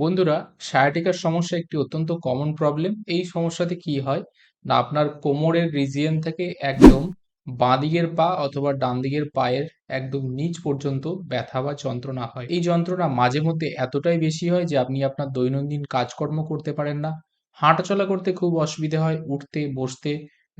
বন্ধুরা sciatica সমস্যা একটি অত্যন্ত কমন প্রবলেম এই সমস্যাতে কি হয়? না, আপনার কোমরের রিজিয়ন থেকে একদম বাঁ দিকের পা অথবা ডান দিকের পায়ের একদম নিচ পর্যন্ত ব্যথা বা যন্ত্রণা হয়। এই যন্ত্রণা মাঝে মধ্যে এতটাই বেশি হয় যে আপনি আপনার দৈনন্দিন কাজকর্ম করতে পারেন না। হাঁটাচলা করতে খুব অসুবিধে হয়, উঠতে, বসতে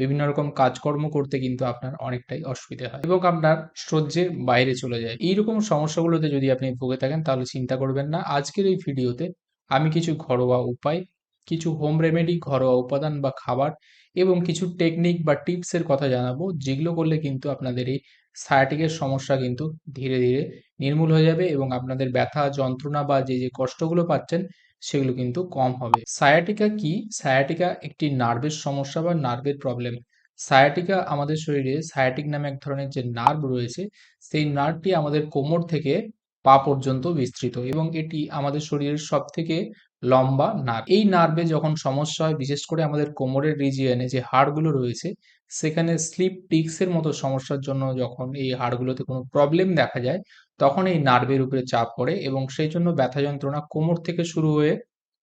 বিভিন্ন রকম কাজকর্ম করতে কিন্তু আপনার অনেকটাই অসুবিধে হয় এবং আপনার সহ্যের বাইরে চলে যায়। এইরকম সমস্যাগুলোতে যদি আপনি ভুগে থাকেন, তাহলে চিন্তা করবেন না। আজকের এই ভিডিওতে আমি কিছু ঘরোয়া উপায়, কিছু হোম রেমেডি ঘরোয়া উপাদান বা খাবার এবং কিছু টেকনিক বা টিপসের কথা জানাব, যেগুলো করলে কিন্তু আপনাদের এই সায়াটিকের সমস্যা কিন্তু ধীরে ধীরে নির্মূল হয়ে যাবে এবং আপনাদের ব্যথা, যন্ত্রণা বা যে যে কষ্টগুলো পাচ্ছেন সেগুলো কিন্তু কম হবে। সায়াটিকা কি? সায়াটিকা একটি নার্ভের সমস্যা বা নার্ভের প্রবলেম সায়াটিকা আমাদের শরীরে সায়াটিক নামে এক ধরনের যে নার্ভ রয়েছে, সেই নার্ভটি আমাদের কোমর থেকে পা পর্যন্ত বিস্তৃত এবং এটি আমাদের শরীরের সব থেকে লম্বা নার্ভ এই নার্ভে যখন সমস্যা হয়, বিশেষ করে আমাদের কোমরের রিজিয়নে যে হাড়গুলো রয়েছে সেখানে স্লিপ টিক্সের মতো সমস্যার জন্য যখন এই হাড়গুলোতে কোনো প্রবলেম দেখা যায়, তখন এই নার্ভের উপরে চাপ পড়ে এবং সেই জন্য ব্যথা যন্ত্রণা কোমর থেকে শুরু হয়ে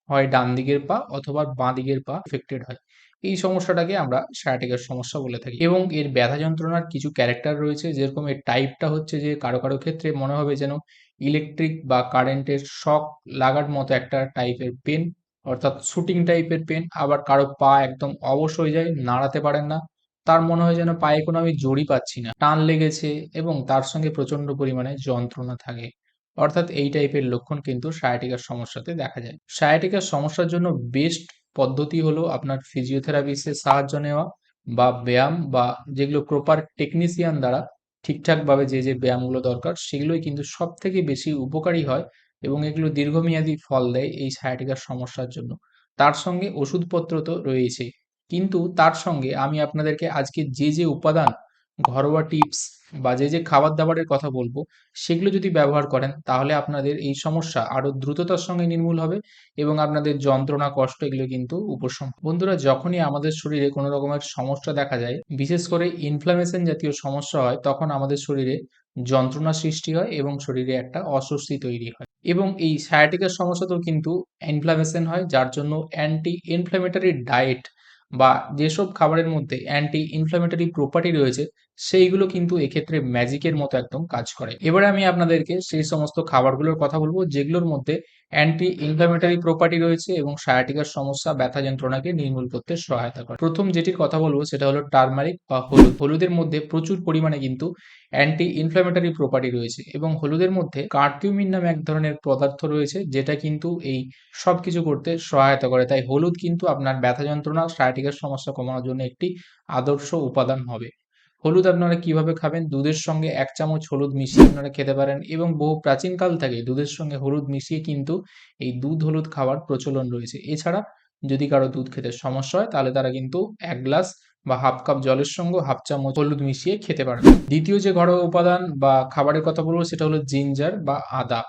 হয় ডান দিকের পা অথবা বাঁ দিকের পা এফেক্টেড হয়। এই সমস্যাটাকে আমরা সায়াটিকার সমস্যা বলে থাকি এবং এর ব্যথা যন্ত্রণার কিছু ক্যারেক্টার রয়েছে, যেরকম এর টাইপটা হচ্ছে যে কারও কারও ক্ষেত্রে মনে হবে যেন ইলেকট্রিক বা কারেন্টের শক লাগার মতো একটা টাইপের পেন অর্থাৎ শুটিং টাইপের পেন আবার কারও পা একদম অবশ হয়ে যায়, নাড়াতে পারেন না। তার মনে হয় যেন পায়ে কোনো আমি জড়ি পাচ্ছি না। টান লেগেছে এবং তার সঙ্গে প্রচণ্ড পরিমাণে যন্ত্রণা থাকে। অর্থাৎ এই টাইপের লক্ষণ কিন্তু সায়াটিকার সমস্যাতে দেখা যায়। সায়াটিকার সমস্যার জন্য বেস্ট পদ্ধতি হলো আপনার ফিজিওথেরাপিস্টের সাহায্য নেওয়া বা ব্যায়াম বা যেগুলো প্রপার টেকনিশিয়ান দ্বারা ঠিকঠাকভাবে যে যে ব্যায়ামগুলো দরকার, সেগুলোই কিন্তু সব থেকে বেশি উপকারী হয় এবং এগুলো দীর্ঘমেয়াদী ফল দেয় এই সায়াটিকার সমস্যার জন্য। তার সঙ্গে ওষুধপত্র তো রয়েছেই কিন্তু তার সঙ্গে আমি আপনাদেরকে আজকে যে যে উপাদান, ঘরোয়া টিপস বা যে যে খাবার দাবারের কথা বলব, সেগুলো যদি ব্যবহার করেন, তাহলে আপনাদের এই সমস্যা আরও দ্রুততার সঙ্গে নির্মূল হবে এবং আপনাদের যন্ত্রণা, কষ্ট এগুলো কিন্তু উপশম। বন্ধুরা, যখনই আমাদের শরীরে কোনো রকমের সমস্যা দেখা যায়, বিশেষ করে ইনফ্লামেশন জাতীয় সমস্যা হয়, তখন আমাদের শরীরে যন্ত্রণা সৃষ্টি হয় এবং শরীরে একটা অস্বস্তি তৈরি হয়। এবং এই সায়াটিকার সমস্যাতেও কিন্তু ইনফ্লামেশন হয়, যার জন্য অ্যান্টি ইনফ্ল্যামেটরি ডায়েট বা যেসব খাবারের মধ্যে অ্যান্টি ইনফ্ল্যামেটরি প্রপার্টি রয়েছে সেইগুলো কিন্তু এক্ষেত্রে ম্যাজিকের মতো একদম কাজ করে। এবারে আমি আপনাদেরকে সেই সমস্ত খাবারগুলোর কথা বলব, যেগুলোর মধ্যে অ্যান্টি ইনফ্ল্যামেটরি প্রপার্টি রয়েছে এবং সায়াটিকার সমস্যা, ব্যথা যন্ত্রণাকে নির্মূল করতে সহায়তা করে। প্রথম যেটির কথা বলব সেটা হলো টার্মারিক বা হলুদ। হলুদের মধ্যে প্রচুর পরিমাণে কিন্তু অ্যান্টি ইনফ্ল্যামেটরি প্রপার্টি রয়েছে এবং হলুদের মধ্যে কার্কিউমিন নামে এক ধরনের পদার্থ রয়েছে যেটা কিন্তু এই সব কিছু করতে সহায়তা করে। তাই হলুদ কিন্তু আপনার ব্যথা যন্ত্রণা সায়াটিকার সমস্যা কমানোর জন্য একটি আদর্শ উপাদান হবে। হলুদ আপনারা কীভাবে খাবেন? দুধের সঙ্গে এক চামচ হলুদ মিশিয়ে আপনারা খেতে পারেন এবং বহু প্রাচীনকাল থেকে দুধের সঙ্গে হলুদ মিশিয়ে কিন্তু এই দুধ হলুদ খাওয়ার প্রচলন রয়েছে। এছাড়া যদি কারও দুধ খেতে সমস্যা হয়, তাহলে তারা কিন্তু এক গ্লাস বা হাফ কাপ জলের সঙ্গে হাফ চামচ হলুদ মিশিয়ে খেতে পারবে দ্বিতীয় যে ঘরোয়া উপাদান বা খাবারের কথা বলব, সেটা হলো জিঞ্জার বা আদা।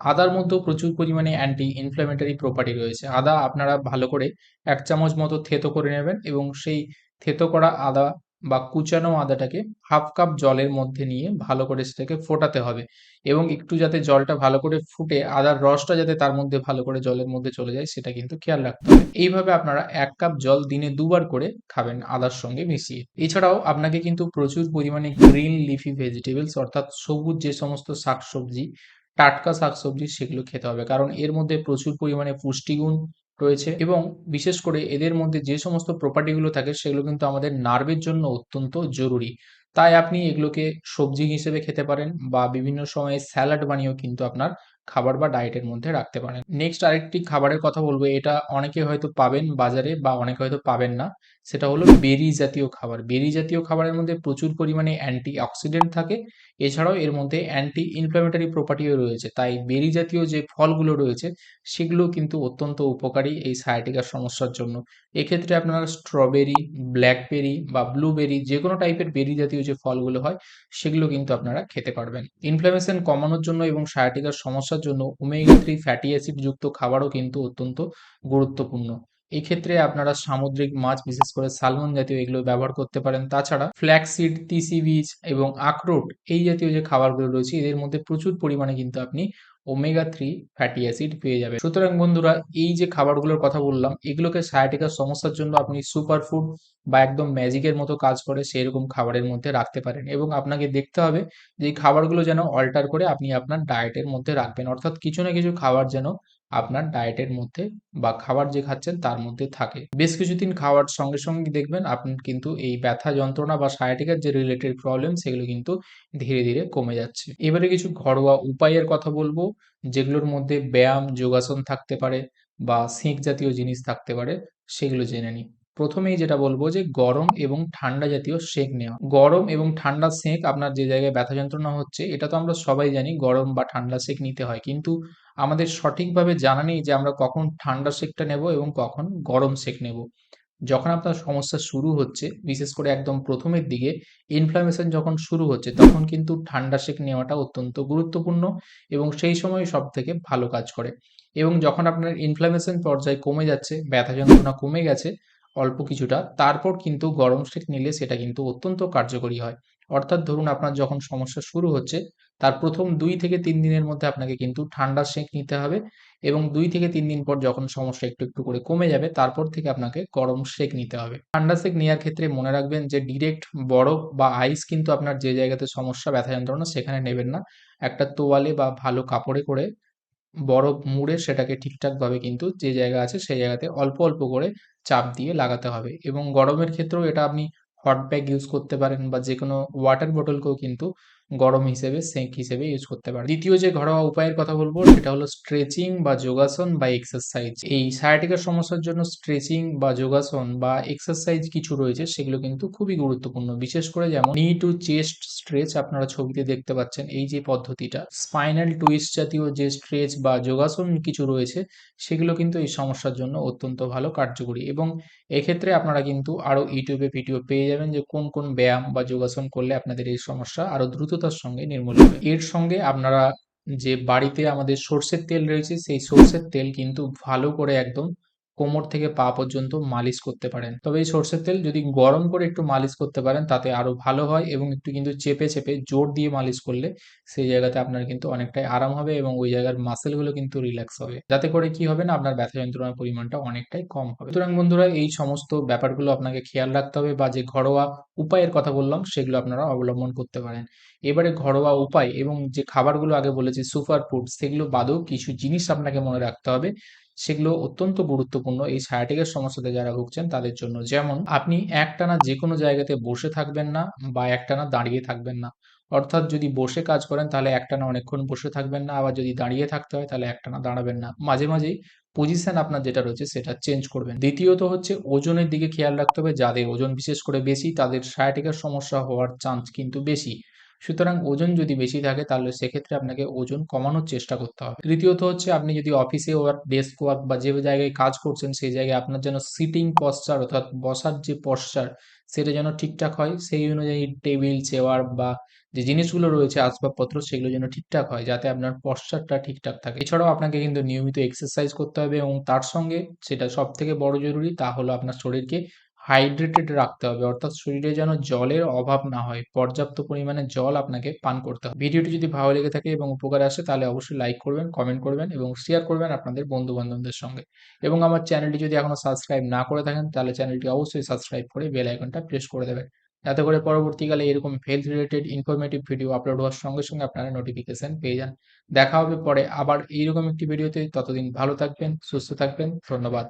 আদার মধ্যেও প্রচুর পরিমাণে অ্যান্টি ইনফ্ল্যামেটরি প্রপার্টি রয়েছে। আদা আপনারা ভালো করে এক চামচ মতো থেতো করে নেবেন এবং সেই থেতো করা আদা বা কুচানো আদাটাকে হাফ কাপ জলের মধ্যে নিয়ে ভালো করে সেটাকে ফোটাতে হবে এবং একটু যাতে জলটা ভালো করে ফুটে, আদার রসটা যাতে তার মধ্যে ভালো করে জলের মধ্যে চলে যায় সেটা কিন্তু খেয়াল রাখতে হবে। এইভাবে আপনারা এক কাপ জল দিনে দুবার করে খাবেন আদার সঙ্গে মিশিয়ে। এছাড়াও আপনাকে কিন্তু প্রচুর পরিমাণে গ্রিন লিফি ভেজিটেবলস অর্থাৎ সবুজ যে সমস্ত শাকসবজি, টাটকা শাকসবজি সেগুলো খেতে হবে। কারণ এর মধ্যে প্রচুর পরিমাণে পুষ্টিগুণ রয়েছে এবং বিশেষ করে এদের মধ্যে যে সমস্ত প্রপার্টিগুলো থাকে সেগুলো কিন্তু আমাদের নার্ভের জন্য অত্যন্ত জরুরি। তাই আপনি এগুলোকে সবজি হিসেবে খেতে পারেন বা বিভিন্ন সময়ে স্যালাড বানিয়েও কিন্তু আপনার খাবার বা ডায়েটের মধ্যে রাখতে পারেন। নেক্সট আরেকটি খাবারের কথা বলব, এটা অনেকে হয়তো পাবেন বাজারে বা অনেকে হয়তো পাবেন না। সেটা হলো বেরি জাতীয় খাবার। বেরি জাতীয় খাবারের মধ্যে প্রচুর পরিমাণে অ্যান্টি অক্সিডেন্ট থাকে। এছাড়াও এর মধ্যে অ্যান্টি ইনফ্ল্যামেটরি প্রপার্টিও রয়েছে। তাই বেরি জাতীয় যে ফলগুলো রয়েছে, সেগুলো কিন্তু অত্যন্ত উপকারী এই সায়াটিকার সমস্যার জন্য। এক্ষেত্রে আপনারা স্ট্রবেরি ব্ল্যাকবেরি বা ব্লুবেরি যে কোনো টাইপের বেরি জাতীয় যে ফলগুলো হয়, সেগুলো কিন্তু আপনারা খেতে পারবেন। ইনফ্লামেশন কমানোর জন্য এবং সায়াটিকার সমস্যার জন্য ওমেগা থ্রি ফ্যাটি অ্যাসিড যুক্ত খাবারও কিন্তু অত্যন্ত গুরুত্বপূর্ণ। এক্ষেত্রে ক্ষেত্রে আপনারা সামুদ্রিক মাছ, বিশেষ করে সালমন জাতীয় এগুলো ব্যবহার করতে পারেন। তাছাড়া ফ্ল্যাক্সিড তিসি বীজ এবং আখরোট এই জাতীয় যে খাবারগুলো রয়েছে, এদের মধ্যে প্রচুর পরিমাণে কিন্তু আপনি ওমেগা থ্রি ফ্যাটি অ্যাসিড পেয়ে যাবে। সুতরাং বন্ধুরা, এই যে খাবারগুলোর কথা বললাম, এগুলোকে সায়াটিকার সমস্যার জন্য আপনি সুপার ফুড বা একদম ম্যাজিকের মতো কাজ করে সেরকম খাবারের মধ্যে রাখতে পারেন এবং আপনাকে দেখতে হবে যে খাবারগুলো যেন অল্টার করে আপনি আপনার ডায়েটের মধ্যে রাখবেন। অর্থাৎ কিছু না কিছু খাবার যেন আপনার ডায়েটের মধ্যে বা খাবার যে খাচ্ছেন তার মধ্যে থাকে। বেশ কিছুদিন খাওয়ার সঙ্গে সঙ্গে দেখবেন আপনার কিন্তু এই ব্যথা যন্ত্রণা বা সায়াটিকার যে রিলেটেড প্রবলেম সেগুলো কিন্তু ধীরে ধীরে কমে যাচ্ছে। এবারে কিছু ঘরোয়া উপায়ের কথা বলব, যেগুলোর মধ্যে ব্যায়াম, যোগাসন থাকতে পারে বা সিঁক জাতীয় জিনিস থাকতে পারে, সেগুলো জেনে নিই। প্রথমেই যেটা বলব যে গরম এবং ঠান্ডা জাতীয় সেঁক নেওয়া। গরম এবং ঠান্ডা সেঁক আপনার যে জায়গায় ব্যথা যন্ত্রণা হচ্ছে, এটা তো আমরা সবাই জানি গরম বা ঠান্ডা সেঁক নিতে হয়। কিন্তু আমাদের সঠিকভাবে জানা নেই যে আমরা কখন ঠান্ডা সেঁকটা নেব এবং কখন গরম সেঁক নেব। যখন আপনার সমস্যা শুরু হচ্ছে, বিশেষ করে একদম প্রথমের দিকে ইনফ্লামেশন যখন শুরু হচ্ছে, তখন কিন্তু ঠান্ডা সেঁক নেওয়াটা অত্যন্ত গুরুত্বপূর্ণ এবং সেই সময় সব থেকে ভালো কাজ করে। এবং যখন আপনার ইনফ্লামেশন পর্যায়ে কমে যাচ্ছে, ব্যথা যন্ত্রণা কমে গেছে অল্প কিছুটা। তারপর কিন্তু গরম সেঁক নিলে সেটা কিন্তু অত্যন্ত কার্যকরী হয়। অর্থাৎ ধরুন আপনার যখন সমস্যা শুরু হচ্ছে, তার প্রথম দুই থেকে তিন দিনের মধ্যে আপনাকে কিন্তু ঠান্ডা সেঁক নিতে হবে এবং দুই থেকে তিন দিন পর যখন সমস্যা একটু একটু করে কমে যাবে, তারপর থেকে আপনাকে গরম সেঁক নিতে হবে। ঠান্ডা সেঁক নেওয়ার ক্ষেত্রে মনে রাখবেন যে ডিরেক্ট বরফ বা আইস কিন্তু আপনার যে জায়গাতে সমস্যা, ব্যথা যন্ত্রণা, সেখানে নেবেন না। একটা তোয়ালে বা ভালো কাপড়ে করে বরফ মুড়ে সেটাকে ঠিকঠাকভাবে কিন্তু যে জায়গা আছে সেই জায়গাতে অল্প অল্প করে চাপ দিয়ে লাগাতে হবে। এবং গরমের ক্ষেত্রেও এটা আপনি হট ব্যাগ ইউজ করতে পারেন বা যে কোনো ওয়াটার বোটলকেও কিন্তু গরম হিসেবে সেঁক হিসেবে ইউজ করতে পারেন দ্বিতীয় যে ঘরোয়া উপায়ের কথা বলব, সেটা হলো স্ট্রেচিং বা যোগাসন বা এক্সারসাইজ এই সায়াটিকার সমস্যার জন্য স্ট্রেচিং বা যোগাসন বা এক্সারসাইজ কিছু রয়েছে, সেগুলো কিন্তু খুবই গুরুত্বপূর্ণ। বিশেষ করে যেমন নি টু চেস্ট স্ট্রেচ আপনারা ছবিতে দেখতে পাচ্ছেন, এই যে পদ্ধতিটা। স্পাইনাল টুইস্ট জাতীয় যে স্ট্রেচ বা যোগাসন কিছু রয়েছে, সেগুলো কিন্তু এই সমস্যার জন্য অত্যন্ত ভালো, কার্যকরী। এবং এক্ষেত্রে আপনারা কিন্তু আরও ইউটিউবে ভিডিও পেয়ে যাবেন যে কোন কোন ব্যায়াম বা যোগাসন করলে আপনাদের এই সমস্যা আরও দ্রুততার সঙ্গে নির্মূল হবে। এর সঙ্গে আপনারা যে বাড়িতে আমাদের সর্ষের তেল রয়েছে, সেই সর্ষের তেল কিন্তু ভালো করে একদম কোমর থেকে পা পর্যন্ত মালিশ করতে পারেন। তবে এই সর্ষের তেল যদি গরম করে একটু মালিশ করতে পারেন, তাতে আরও ভালো হয় এবং একটু কিন্তু চেপে চেপে জোর দিয়ে মালিশ করলে সেই জায়গাতে আপনার কিন্তু অনেকটাই আরাম হবে এবং ওই জায়গার মাসেলগুলো কিন্তু রিল্যাক্স হবে। যাতে করে কি হবে না, আপনার ব্যথা যন্ত্রণার পরিমাণটা অনেকটাই কম হবে। সুতরাং বন্ধুরা, এই সমস্ত ব্যাপারগুলো আপনাকে খেয়াল রাখতে হবে বা যে ঘরোয়া উপায়ের কথা বললাম, সেগুলো আপনারা অবলম্বন করতে পারেন। এবারে ঘরোয়া উপায় এবং যে খাবারগুলো আগে বলেছি সুপার ফুড সেগুলো বাদেও কিছু জিনিস আপনাকে মনে রাখতে হবে। সেগুলো অত্যন্ত গুরুত্বপূর্ণ এই সায়াটিকের সমস্যাতে যারা ভুগছেন তাদের জন্য। যেমন, আপনি একটানা যে কোনো জায়গাতে বসে থাকবেন না বা একটানা দাঁড়িয়ে থাকবেন না। অর্থাৎ যদি বসে কাজ করেন তাহলে একটানা অনেকক্ষণ বসে থাকবেন না, আবার যদি দাঁড়িয়ে থাকতে হয় তাহলে একটানা দাঁড়াবেন না। মাঝে মাঝেই পজিশন আপনার যেটা রয়েছে সেটা চেঞ্জ করবেন। দ্বিতীয়ত হচ্ছে ওজনের দিকে খেয়াল রাখতে হবে। যাদের ওজন বিশেষ করে বেশি তাদের সায়াটিকের সমস্যা হওয়ার চান্স কিন্তু বেশি। সুতরাং ওজন যদি বেশি থাকে, তাহলে সেক্ষেত্রে আপনাকে ওজন কমানোর চেষ্টা করতে হবে। তৃতীয়ত হচ্ছে, আপনি যদি অফিসে ওয়ার্ক, ডেস্ক ওয়ার্ক বা যে জায়গায় কাজ করছেন, সেই জায়গায় আপনার যেন সিটিং পশ্চার অর্থাৎ বসার যে পশ্চার সেটা যেন ঠিকঠাক হয়, সেই অনুযায়ী টেবিল, চেয়ার বা যে জিনিসগুলো রয়েছে, আসবাবপত্র, সেগুলো যেন ঠিকঠাক হয়, যাতে আপনার পশ্চারটা ঠিকঠাক থাকে। এছাড়াও আপনাকে কিন্তু নিয়মিত এক্সারসাইজ করতে হবে এবং তার সঙ্গে সেটা সব থেকে বড় জরুরি, তা হলো আপনার শরীরকে হাইড্রেটেড রাখতে হবে, অর্থাৎ শরীরে যেন জলের অভাব না হয়, পর্যাপ্ত পরিমাণে জল আপনাকে পান করতে হবে। ভিডিওটি যদি ভালো লেগে থাকে এবং উপকারে আসে, তাহলে অবশ্যই লাইক করবেন কমেন্ট করবেন এবং শেয়ার করবেন আপনাদের বন্ধু বান্ধবদের সঙ্গে। এবং আমার চ্যানেলটি যদি এখনও সাবস্ক্রাইব না করে থাকেন, তাহলে চ্যানেলটি অবশ্যই সাবস্ক্রাইব করে বেল আইকনটা প্রেস করে দেবেন। যাতে করে পরবর্তীকালে এরকম health related informative video upload হওয়ার সঙ্গে সঙ্গে আপনারা নোটিফিকেশন পেয়ে যান। দেখা হবে পরে আবার এইরকম একটি ভিডিওতে ততদিন ভালো থাকবেন, সুস্থ থাকবেন, ধন্যবাদ।